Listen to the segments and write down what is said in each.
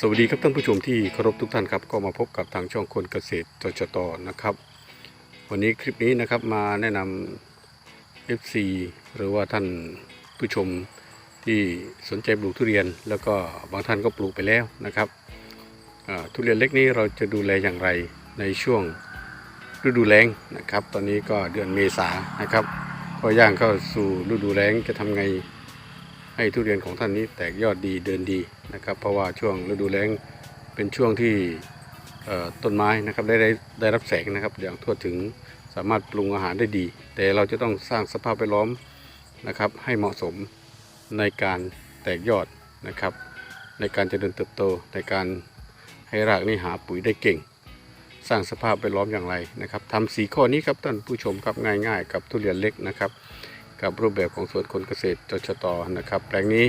สวัสดีครับท่านผู้ชมที่เคารพทุกท่านครับ ก็มาพบกับทางช่องคนเกษตรจจตนะครับ วันนี้คลิปนี้นะครับมาแนะนำ FC หรือว่าท่านผู้ชมที่สนใจปลูกทุเรียน แล้วก็บางท่านก็ปลูกไปแล้วนะครับทุเรียนเล็กนี้เราจะดูแลอย่างไรในช่วงฤดูแล้งนะครับ ตอนนี้ก็เดือนเมษานะครับ ก็ย่างเข้าสู่ฤดูแล้งจะทำไงให้ทุเรียนของท่านนี้แตกยอดดีเดินดี นะครับเพราะว่าช่วงฤดูแล้งเป็นช่วงที่ต้นไม้นะครับได้ได้ได้รับแสงนะครับ อย่างทั่วถึงสามารถปรุงอาหารได้ดี แต่เราจะต้องสร้างสภาพแวดล้อมนะครับให้เหมาะสมในการแตกยอดนะครับ ในการเจริญเติบโตในการให้รากนี่หาปุ๋ยได้เก่ง สร้างสภาพแวดล้อมอย่างไรนะครับทำสีข้อนี้ครับท่านผู้ชมครับง่าย ๆ กับทุเรียนเล็กนะครับ กับรูปแบบของสวนคนเกษตรจชตนะครับ แปลงนี้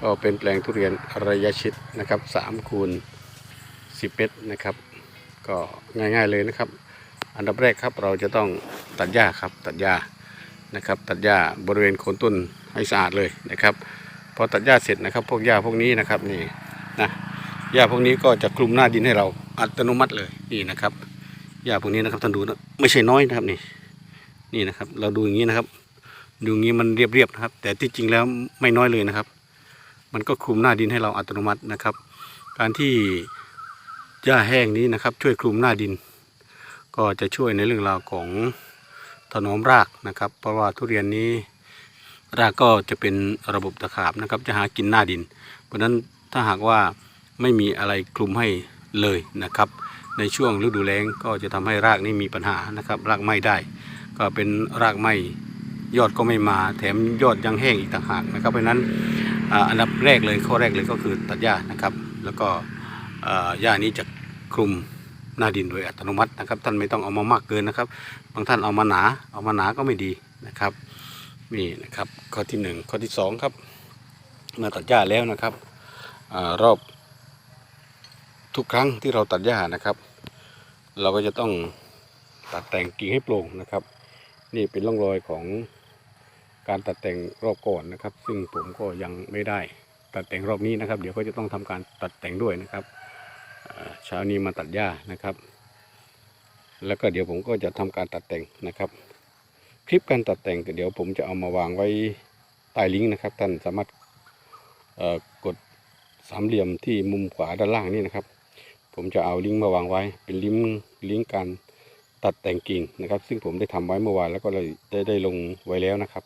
ก็เป็นแปลงทุเรียนระยะชิดนะครับ3คูณ10 เมตรนะครับ ก็ง่ายๆเลยนะครับ อันดับแรกครับเราจะต้องตัดหญ้าครับตัดหญ้านะครับ ตัดหญ้าบริเวณโคนต้นให้สะอาดเลยนะครับพอตัดหญ้าเสร็จนะครับ พวกหญ้าพวกนี้นะครับนี่นะหญ้าพวกนี้ก็จะคลุมหน้าดินให้เราอัตโนมัติเลยนี่นะครับหญ้าพวกนี้นะครับท่านดูนะไม่ใช่น้อยนะครับนี่นี่นะครับ เราดูอย่างนี้นะครับ ดูงี้มันเรียบๆนะครับ แต่ที่จริงแล้วไม่น้อยเลยนะครับ มันก็คลุมหน้าดินให้เราอัตโนมัตินะครับ การที่หญ้าแห้งนี้นะครับ ช่วยคลุมหน้าดิน ก็จะช่วยในเรื่องราวของถนอมรากนะครับ เพราะว่าทุเรียนนี้รากก็จะเป็นระบบตะขาบนะครับ จะหากินหน้าดิน เพราะฉะนั้นถ้าหากว่าไม่มีอะไรคลุมให้เลยนะครับ ในช่วงฤดูแล้งก็จะทำให้รากนี้มีปัญหานะครับ รากไหม้ได้ ก็เป็นรากไหม้ ยอดก็ไม่มาแถมยอดยังแห้งอีกต่างหากนะครับ เพราะฉะนั้นอันดับแรกเลยข้อแรกเลยก็คือตัดหญ้านะครับ แล้วก็หญ้านี้จะคลุมหน้าดินโดยอัตโนมัตินะครับ ท่านไม่ต้องเอามามากเกินนะครับ บางท่านเอามาหนา เอามาหนาก็ไม่ดีนะครับนี่นะครับข้อที่หนึ่งข้อที่สองครับเมื่อตัดหญ้าแล้วนะครับอรอบทุกครั้งที่เราตัดหญ้านะครับ เราก็จะต้องตัดแต่งกิ่งให้โปร่งนะครับ นี่เป็นร่องรอยของ การตัดแต่งรอบก่อนนะครับ ซึ่งผมก็ยังไม่ได้ตัดแต่งรอบนี้นะครับ เดี๋ยวก็จะต้องทำการตัดแต่งด้วยนะครับเช้านี้มาตัดหญ้านะครับ แล้วก็เดี๋ยวผมก็จะทำการตัดแต่งนะครับ คลิปการตัดแต่งเดี๋ยวผมจะเอามาวางไว้ใต้ลิงก์นะครับ ท่านสามารถกดสามเหลี่ยมที่มุมขวาด้านล่างนี่นะครับ ผมจะเอาลิงก์มาวางไว้ เป็นลิงก์ลิงก์การตัดแต่งกิ่งนะครับ ซึ่งผมได้ทำไว้เมื่อวานแล้วก็เลยได้ได้ลงไว้แล้วนะครับ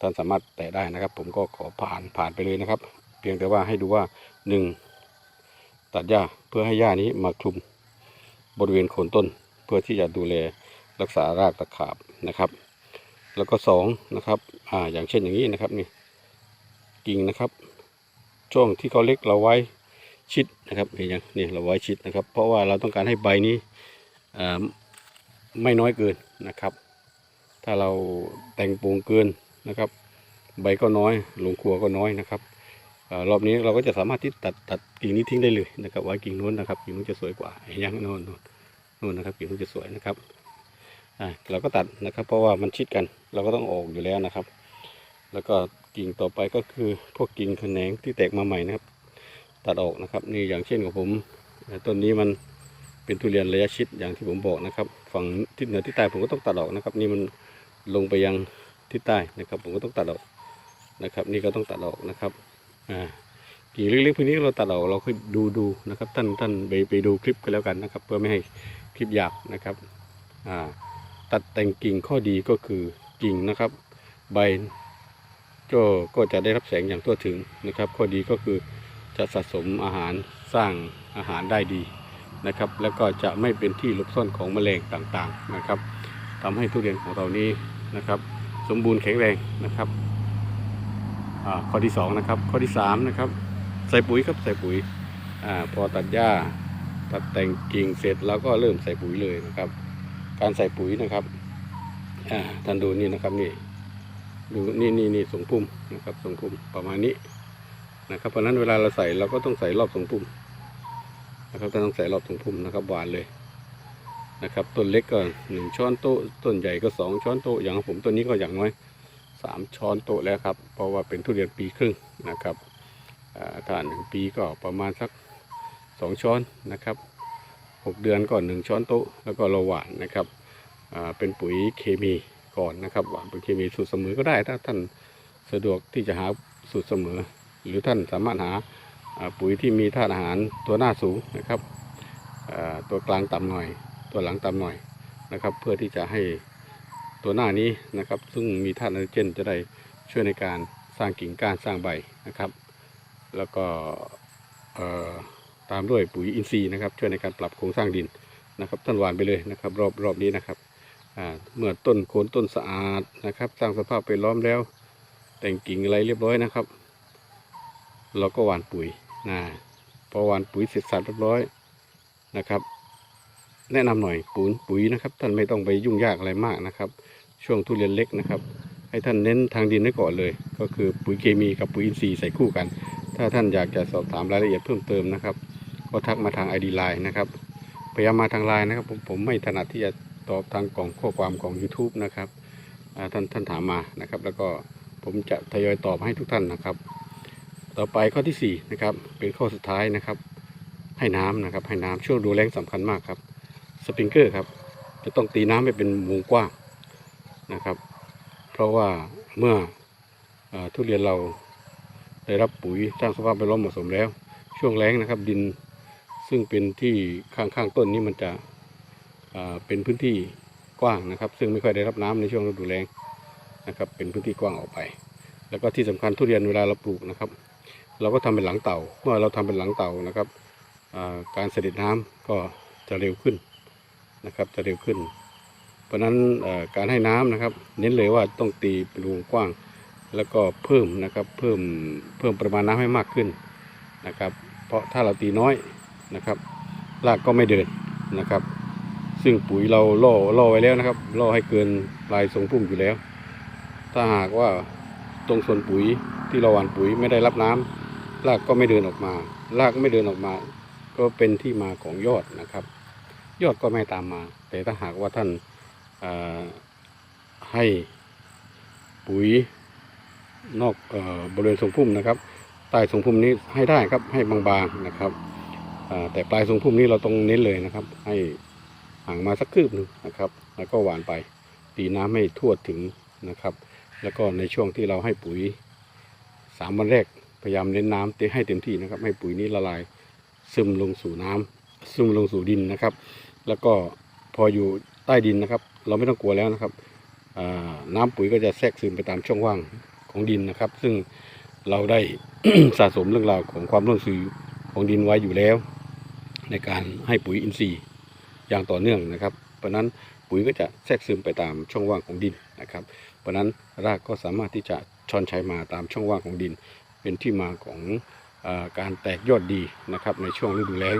ท่านสามารถแตะได้นะครับ ผมก็ขอผ่านผ่านไปเลยนะครับ เพียงแต่ว่าให้ดูว่าหนึ่งตัดหญ้าเพื่อให้หญ้านี้มาคลุมบริเวณโคนต้น เพื่อที่จะดูแลรักษารากตะขาบนะครับ แล้วก็สองนะครับอ่าอย่างเช่นอย่างนี้นะครับนี่กิ่งนะครับ ช่วงที่เขาเล็กเราไว้ชิดนะครับเห็นยังนี่เราไว้ชิดนะครับ เพราะว่าเราต้องการให้ใบนี้อ่าไม่น้อยเกินนะครับ ถ้าเราแต่งปรุงเกิน นะครับ ใบก็น้อยลงครัวก็น้อยนะครับอรอบนี้เราก็จะสามารถที่ตัดตัดกิ่งนี้ทิ้งได้เลยนะครับ ไว้กิ่งนู้นนะครับกิ่งนู้นจะสวยกว่าเห็นยังโน่นโน่นโน่นนะครับกิ่งนู้นจะสวยนะครับอ่าเราก็ตัดนะครับ เพราะว่ามันชิดกัน เราก็ต้องออกอยู่แล้วนะครับ แล้วก็กิ่งต่อไปก็คือพวกกิ่งแขนงที่แตกมาใหม่นะครับ ตัดออกนะครับ นี่อย่างเช่นของผมต้นนี้มันเป็นทุเรียนระยะชิดอย่างที่ผมบอกนะครับ ฝั่งทิศเหนือทิศใต้ผมก็ต้องตัดออกนะครับ นี่มันลงไปยัง ทิศใต้นะครับ ผมก็ต้องตัดออกนะครับ นี่ก็ต้องตัดออกนะครับอ่ากิ่งเล็กๆพวกนี้เราตัดออกเราค่อยดูดูนะครับ ท่านท่านไปไปดูคลิปกันแล้วกันนะครับ เพื่อไม่ให้คลิปยาวนะครับอ่าตัดแต่งกิ่งข้อดีก็คือกิ่งนะครับ ใบก็ก็จะได้รับแสงอย่างทั่วถึงนะครับ ข้อดีก็คือจะสะสมอาหารสร้างอาหารได้ดีนะครับ แล้วก็จะไม่เป็นที่หลบซ่อนของแมลงต่างๆนะครับทำให้ทุเรียนของเรานี้นะครับ สมบูรณ์แข็งแรงนะครับข้อที่สองนะครับข้อที่สามนะครับใส่ปุ๋ยครับใส่ปุ๋ยอพอตัดหญ้าตัดแต่งกิ่งเสร็จแล้วก็เริ่มใส่ปุ๋ยเลยนะครับ การใส่ปุ๋ยนะครับท่านดูนี่นะครับนี่ดูนี่นี่นี่ส่งพุ่มนะครับส่งพุ่มประมาณนี้นะครับเพราะนั้นเวลาเราใส่เราก็ต้องใส่รอบส่งพุ่มนะครับต้องใส่รอบถุงพุ่มนะครับหวานเลย นะครับต้นเล็กก็หนึ่งช้อนโต๊ะต้นใหญ่ก็สองช้อนโต๊ะอย่างผมต้นนี้ก็อย่างน้อยสามช้อนโต๊ะแล้วครับเพราะว่าเป็นทุเรียนปีครึ่งนะครับอ่าถ้าหนึ่งปีก็ประมาณสักสองช้อนนะครับหกเดือนก่อนหนึ่งช้อนโต๊ะแล้วก็เราหว่านนะครับเป็นปุ๋ยเคมีก่อนนะครับหว่านปุ๋ยเคมีสูตรเสมอก็ได้ ถ้าท่านสะดวกที่จะหาสูตรเสมอ หรือท่านสามารถหาปุ๋ยที่มีธาตุอาหารตัวหน้าสูงนะครับตัวกลางต่ำหน่อย ตัวหลังต่ำหน่อยนะครับ เพื่อที่จะให้ตัวหน้านี้นะครับ ซึ่งมีธาตุไนโตรเจนจะได้ช่วยในการสร้างกิ่งก้านสร้างใบนะครับ แล้วก็ตามด้วยปุ๋ยอินทรีย์นะครับ ช่วยในการปรับโครงสร้างดินนะครับท่านหวานไปเลยนะครับ รอบรอบนี้นะครับเมื่อต้นโคนต้นสะอาดนะครับ สร้างสภาพไปล้อมแล้ว แต่งกิ่งอะไรเรียบร้อยนะครับ เราก็หว่านปุ๋ยนะพอหว่านปุ๋ยเสร็จสับเรียบร้อยนะครับ แนะนำหน่อยปุ๋ยปุ๋ยนะครับ ท่านไม่ต้องไปยุ่งยากอะไรมากนะครับ ช่วงทุเรียนเล็กนะครับ ให้ท่านเน้นทางดินไว้ก่อนเลย ก็คือปุ๋ยเคมีกับปุ๋ยอินทรีย์ใส่คู่กัน ถ้าท่านอยากจะสอบถามรายละเอียดเพิ่มเติมนะครับ ก็ทักมาทางไอดีไลน์นะครับพยายามมาทางไลน์นะครับผมผมไม่ถนัดที่จะตอบทางกล่องข้อความของ YouTube นะครับท่านท่านถามมานะครับ แล้วก็ผมจะทยอยตอบให้ทุกท่านนะครับ ต่อไปข้อที่สี่นะครับเป็นข้อสุดท้ายนะครับ ให้น้ำนะครับให้น้ำช่วงดูแลงสำคัญมากครับ สปริงเกอร์ครับ จะต้องตีน้ำให้เป็นวงกว้างนะครับ เพราะว่าเมื่ออทุเรียนเราได้รับปุ๋ยสร้างสภาพแวดล้อมเหมาะสมแล้ว ช่วงแล้งนะครับ ดินซึ่งเป็นที่ข้างๆต้นนี้มันจะเป็นพื้นที่กว้างนะครับ ซึ่งไม่ค่อยได้รับน้ำในช่วงฤดูแล้งนะครับ เป็นพื้นที่กว้างออกไป แล้วก็ที่สำคัญทุเรียนเวลาเราปลูกนะครับ เราก็ทำเป็นหลังเต่า เมื่อเราทำเป็นหลังเต่านะครับอ่าการเสด็จน้ำก็จะเร็วขึ้น นะครับจะเร็วขึ้น เพราะนั้นการให้น้ำนะครับ เน้นเลยว่าต้องตีเป็นวงกว้าง แล้วก็เพิ่มนะครับเพิ่มเพิ่มปริมาณน้ำให้มากขึ้นนะครับ เพราะถ้าเราตีน้อยนะครับรากก็ไม่เดินนะครับ ซึ่งปุ๋ยเราล่อล่อไว้แล้วนะครับล่อให้เกินปลายทรงพุ่มอยู่แล้ว ถ้าหากว่าตรงส่วนปุ๋ยที่เราหว่านปุ๋ยไม่ได้รับน้ำรากก็ไม่เดินออกมา รากไม่เดินออกมา ก็เป็นที่มาของยอดนะครับ ยอดก็ไม่ตามมา แต่ถ้าหากว่าท่านาให้ปุ๋ยนอกอบริเวณทรงพุ่มนะครับใต้ทรงพุ่มนี้ให้ได้ครับให้บางๆนะครับแต่ปลายทรงพุ่มนี้เราต้องเน้นเลยนะครับ ให้ห่างมาสักคืบหนึ่งนะครับ แล้วก็หวานไปตีน้ำให้ทั่วถึงนะครับ แล้วก็ในช่วงที่เราให้ปุ๋ยสามวันแรกพยายามเน้นน้ำเตให้เต็มที่นะครับ ให้ปุ๋ยนี้ละลายซึมลงสู่น้ำ ซึมลงสู่ดินนะครับ แล้วก็พออยู่ใต้ดินนะครับ เราไม่ต้องกลัวแล้วนะครับน้ำปุ๋ยก็จะแทรกซึมไปตามช่องว่างของดินนะครับ ซึ่งเราได้ สะสมเรื่องราวของความร่วนซุยของดินไว้อยู่แล้ว ในการให้ปุ๋ยอินทรีย์อย่างต่อเนื่องนะครับ เพราะฉะนั้นปุ๋ยก็จะแทรกซึมไปตามช่องว่างของดินนะครับ เพราะนั้นรากก็สามารถที่จะช้อนชัยมาตามช่องว่างของดิน เป็นที่มาของอการแตกยอดดีนะครับในช่วงฤดูแล้ง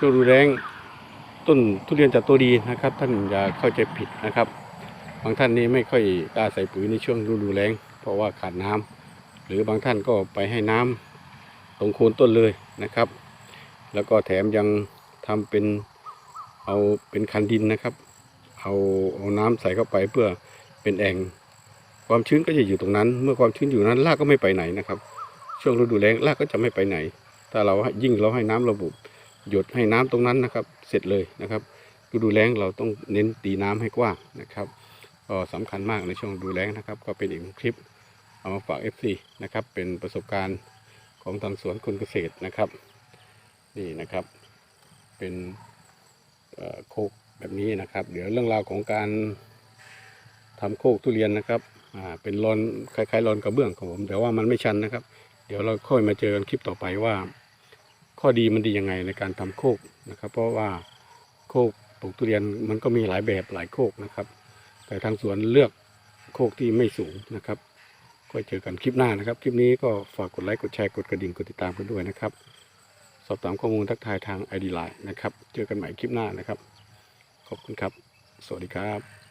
ช่วงฤดูแล้งต้นทุเรียนจะโตดีนะครับ ท่านอย่าเข้าใจผิดนะครับ บางท่านนี่ไม่ค่อยกล้าใส่ปุ๋ยในช่วงฤดูแล้ง เพราะว่าขาดน้ำหรือบางท่านก็ไปให้น้ำตรงโคนต้นเลยนะครับ แล้วก็แถมยังทำเป็นเอาเป็นคันดินนะครับ เอาเอาน้ำใส่เข้าไปเพื่อเป็นแอ่งความชื้นก็จะอยู่ตรงนั้น เมื่อความชื้นอยู่นั้นรากก็ไม่ไปไหนนะครับ ช่วงฤดูแล้งรากก็จะไม่ไปไหนถ้าเราให้ยิ่งเราให้น้ำระบบ หยดให้น้ำตรงนั้นนะครับ เสร็จเลยนะครับฤดูแล้งเราต้องเน้นตีน้ำให้กว้างนะครับก็สำคัญมากในช่วงดูแล้งนะครับ ก็เป็นอีกคลิปเอามาฝาก FC นะครับ เป็นประสบการณ์ของทางสวนคุณเกษตรนะครับ นี่นะครับ เป็นโคกแบบนี้นะครับ เดี๋ยวเรื่องราวของการทำโคกทุเรียนนะครับเป็นรอนคล้ายๆรอนกระเบื้องของผมแต่ว่ามันไม่ชันนะครับ เดี๋ยวเราค่อยมาเจอกันคลิปต่อไปว่า ข้อดีมันดียังไงในการทำโคกนะครับ เพราะว่าโคกปลูกทุเรียนมันก็มีหลายแบบหลายโคกนะครับ แต่ทางสวนเลือกโคกที่ไม่สูงนะครับก็เจอกันคลิปหน้านะครับ คลิปนี้ก็ฝากกดไลค์กดแชร์กดกระดิ่งกดติดตามกันด้วยนะครับ สอบถามข้อมูลทักทายทางไอดีไลน์นะครับ เจอกันใหม่คลิปหน้านะครับ ขอบคุณครับ สวัสดีครับ